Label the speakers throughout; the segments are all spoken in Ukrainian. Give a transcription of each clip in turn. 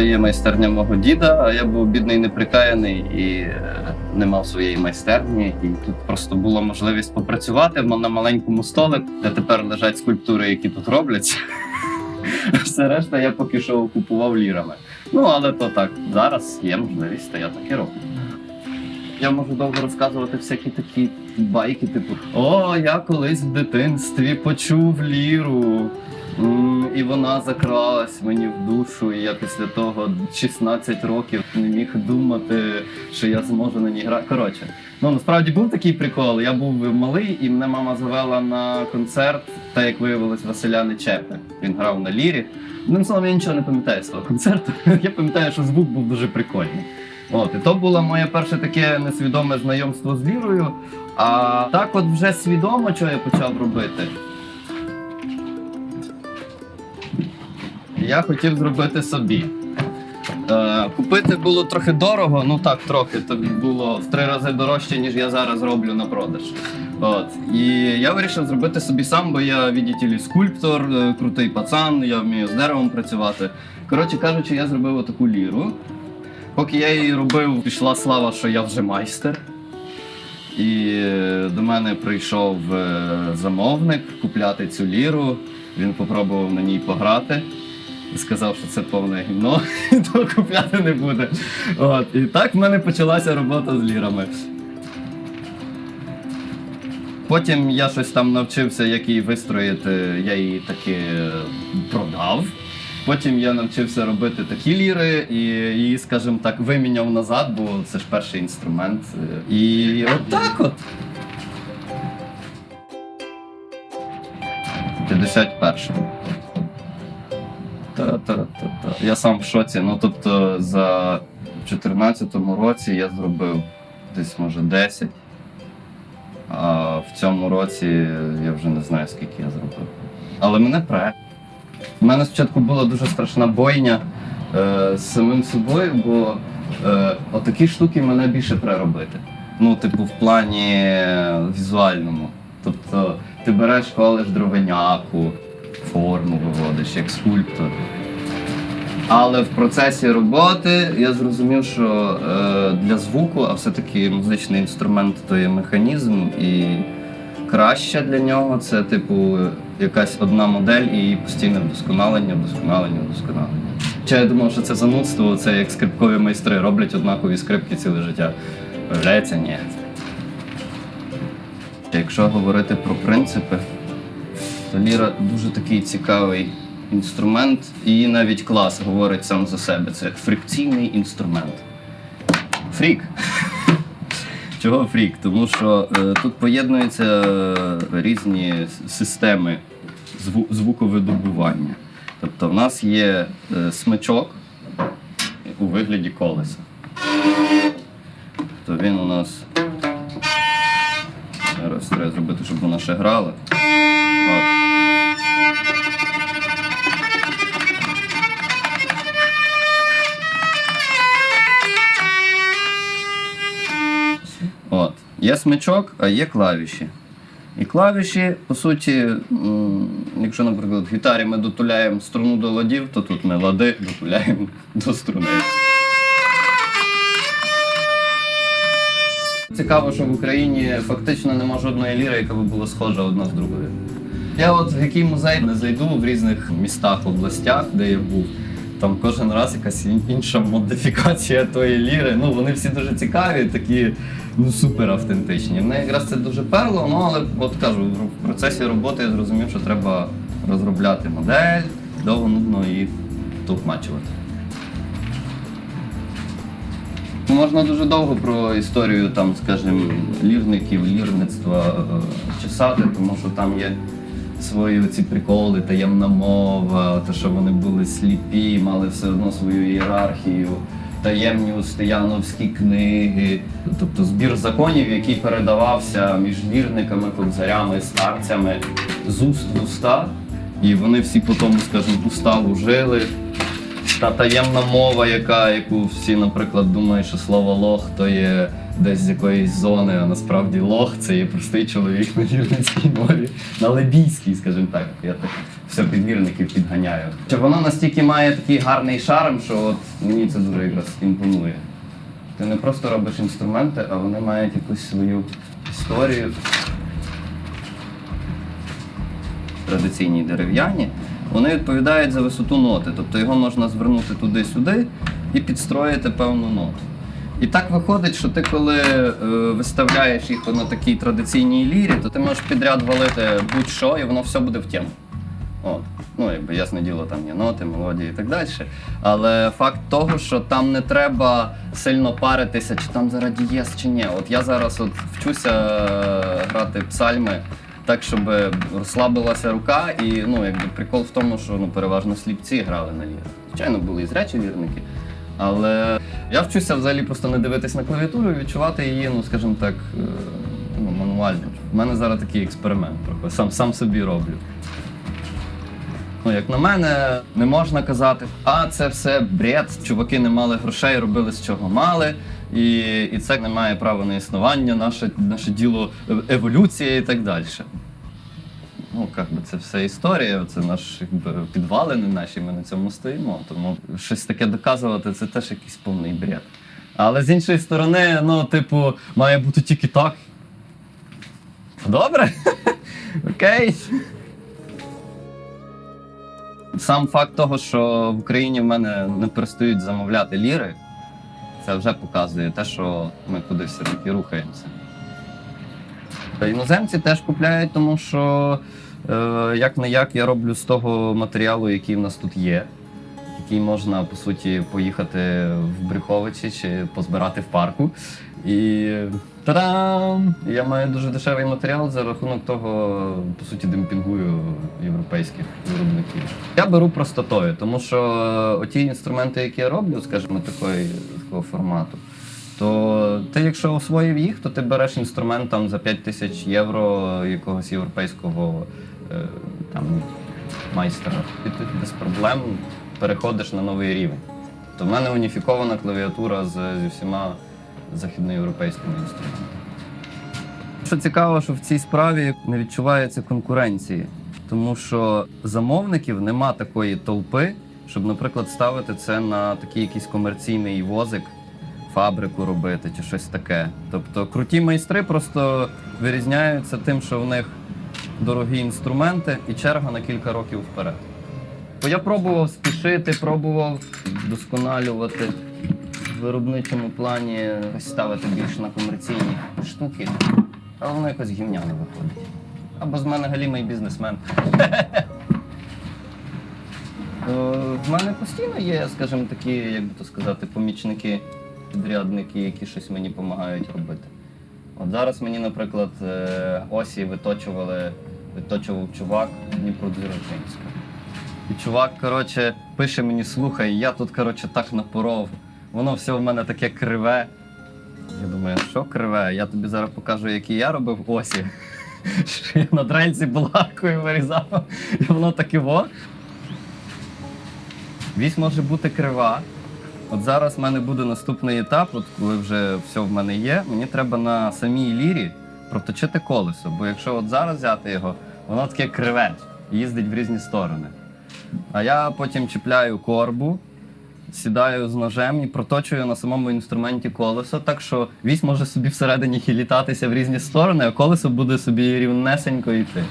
Speaker 1: То є майстерня мого діда, а я був бідний неприкаяний і е, не мав своєї майстерні. І тут просто була можливість попрацювати на маленькому столику, де тепер лежать скульптури, які тут робляться. Все решта я поки що купував лірами. Ну, але то так, зараз є можливість, то я так і роблю. Я можу довго розказувати всякі такі байки, типу: О, я колись в дитинстві почув ліру. І вона закралась мені в душу, і я після того 16 років не міг думати, що я зможу на ній грати. Коротше, ну насправді був такий прикол. Я був малий, і мене мама завела на концерт, та як виявилось, Василя Нечепи. Він грав на лірі. Одним словом, я нічого не пам'ятаю з того концерту. Я пам'ятаю, що звук був дуже прикольний. От, і то було моє перше таке несвідоме знайомство з лірою. А так, от вже свідомо, що я почав робити. Я хотів зробити собі. Е, купити було трохи дорого, ну так, трохи. То було в три рази дорожче, ніж я зараз роблю на продаж. От. І я вирішив зробити собі сам, бо я відділі скульптор, е, крутий пацан, я вмію з деревом працювати. Коротше кажучи, я зробив отаку ліру. Поки я її робив, пішла слава, що я вже майстер. І е, до мене прийшов е, замовник купляти цю ліру. Він попробував на ній пограти. Сказав, що це повне гімно, і то купляти не буде. От. І так в мене почалася робота з лірами. Потім я щось там навчився, як її вистроїти, я її таки е, продав. Потім я навчився робити такі ліри і її, скажімо так, виміняв назад, бо це ж перший інструмент. І от так от. 51. Та-та-та-та. Я сам в шоці. Ну тобто за 2014 році я зробив десь може 10. А в цьому році я вже не знаю, скільки я зробив. Але мене пре. У мене спочатку була дуже страшна бойня е, з самим собою, бо е, отакі штуки мене більше пре робити. Ну, типу, в плані е, візуальному. Тобто ти береш колеш дровеняку, форму виводиш як скульптор. Але в процесі роботи я зрозумів, що е, для звуку, а все-таки музичний інструмент то є механізм, і краще для нього це, типу, якась одна модель і постійне вдосконалення, вдосконалення, вдосконалення. Чи я думав, що це занудство, це як скрипкові майстри роблять однакові скрипки ціле життя. Виявляється, ні. Якщо говорити про принципи, ліра дуже такий цікавий інструмент, і навіть клас говорить сам за себе. Це фрикційний інструмент. Фрік. Чого фрік? Тому що е, тут поєднуються е, різні системи зву- звуковидобування. Тобто в нас є е, смичок у вигляді колеса. То він у нас. Зараз треба зробити, щоб вона ще грала. От. Є смичок, а є клавіші. І клавіші, по суті, якщо, наприклад, в гітарі ми дотуляємо струну до ладів, то тут ми лади дотуляємо до струни. Цікаво, що в Україні фактично нема жодної ліри, яка би була схожа одна з другою. Я от в який музей не зайду в різних містах, областях, де я був. Там кожен раз якась інша модифікація тої ліри. Ну вони всі дуже цікаві, такі ну супер автентичні. Мене якраз це дуже перло, ну але от кажу, в процесі роботи я зрозумів, що треба розробляти модель, довго нудно і товкмачувати. Можна дуже довго про історію там, скажімо, лірників, лірництва е, чесати, тому що там є свої ці приколи, таємна мова, те, що вони були сліпі, мали все одно свою ієрархію, таємні устояновські книги, тобто збір законів, який передавався між вірниками, кобзарями, старцями з уст в уста. І вони всі по тому, скажімо, уставу жили. Та таємна мова, яка, яку всі, наприклад, думають, що слово лох то є десь з якоїсь зони, а насправді лох це є простий чоловік на вірницькій мові, на лебійській, скажімо так. Я так все підвірників підганяю. Чи воно настільки має такий гарний шарм, що от мені це дуже якраз імпонує. Ти не просто робиш інструменти, а вони мають якусь свою історію. Традиційні дерев'яні, вони відповідають за висоту ноти. Тобто його можна звернути туди-сюди і підстроїти певну ноту. І так виходить, що ти коли е, виставляєш їх на такій традиційній лірі, то ти можеш підряд валити будь-що, і воно все буде в тему. От. Ну, якби ясне діло, там є ноти, мелодії і так далі. Але факт того, що там не треба сильно паритися, чи там зараз дієс, чи ні. От я зараз от вчуся е, грати псальми так, щоб розслабилася рука, і ну, якби прикол в тому, що ну, переважно сліпці грали на лірах. Звичайно, були і зрячі вірники. Але я вчуся взагалі просто не дивитись на клавіатуру і відчувати її, ну скажімо так, е, ну, мануально. У мене зараз такий експеримент, сам, сам собі роблю. Ну, як на мене, не можна казати, а це все бред, чуваки не мали грошей, робили з чого мали, і, і це не має права на існування, наше, наше діло еволюція і так далі. Ну, як би це все історія, це наш якби, підвалини наші, ми на цьому стоїмо. Тому щось таке доказувати це теж якийсь повний бред. Але з іншої сторони, ну, типу, має бути тільки так. Добре? Окей. Сам факт того, що в Україні в мене не перестають замовляти ліри, це вже показує те, що ми куди все-таки рухаємося. Іноземці теж купляють, тому що е, як не як я роблю з того матеріалу, який в нас тут є, який можна по суті поїхати в Брюховичі чи позбирати в парку. І та-дам! Я маю дуже дешевий матеріал за рахунок того, по суті, демпінгую європейських виробників. Я беру простотою, тому що оті інструменти, які я роблю, скажімо, такої, такого формату, то ти, якщо освоїв їх, то ти береш інструмент там за 5 тисяч євро якогось європейського е, там, майстра, і ти без проблем переходиш на новий рівень. То в мене уніфікована клавіатура з, зі всіма західноєвропейськими інструментами. Що цікаво, що в цій справі не відчувається конкуренції, тому що замовників нема такої толпи, щоб, наприклад, ставити це на такий якийсь комерційний возик, фабрику робити чи щось таке. Тобто круті майстри просто вирізняються тим, що в них дорогі інструменти і черга на кілька років вперед. Бо я пробував спішити, пробував вдосконалювати виробничому плані ставити більш на комерційні штуки, але воно якось гівняно виходить. Або з мене галімий бізнесмен. Е, В мене постійно є, скажімо, такі, як би то сказати, помічники, підрядники, які щось мені допомагають робити. От зараз мені, наприклад, е, осі виточували, виточував чувак Дніпродзержинська. І чувак, коротше, пише мені, слухай, я тут, коротше, так напоров. Воно все в мене таке криве. Я думаю, що криве? Я тобі зараз покажу, які я робив осі. Що я на дрельці булавкою вирізав, і воно таке во. Вісь може бути крива. От зараз в мене буде наступний етап, от коли вже все в мене є, мені треба на самій лірі проточити колесо. Бо якщо от зараз взяти його, воно таке криве, їздить в різні сторони. А я потім чіпляю корбу, сідаю з ножем і проточую на самому інструменті колесо, так що вісь може собі всередині хілітатися в різні сторони, а колесо буде собі рівнесенько йти.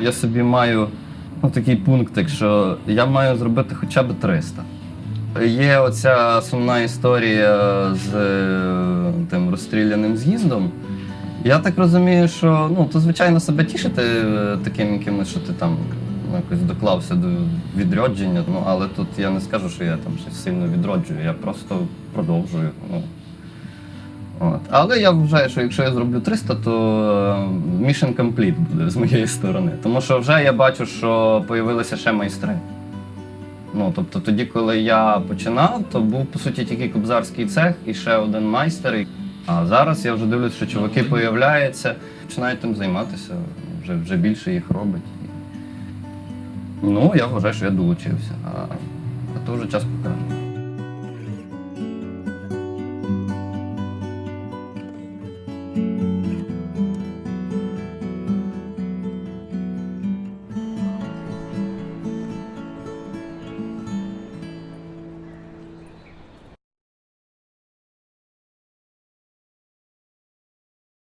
Speaker 1: Я собі маю ну, такий пунктик, що я маю зробити хоча б 300. Є оця сумна історія з е, тим розстріляним з'їздом. Я так розумію, що ну, то звичайно себе тішити е, таким якимось, що ти там якось доклався до відродження. Ну, але тут я не скажу, що я там щось сильно відроджую, я просто продовжую. Ну. От. Але я вважаю, що якщо я зроблю 300, то е, mission complete буде з моєї сторони. Тому що вже я бачу, що появилися ще майстри. Ну, тобто тоді, коли я починав, то був по суті тільки кобзарський цех і ще один майстер. А зараз я вже дивлюсь, що чуваки появляються, починають тим займатися, вже, вже більше їх робить. Ну, я вважаю, що я долучився. А, а то вже час покаже.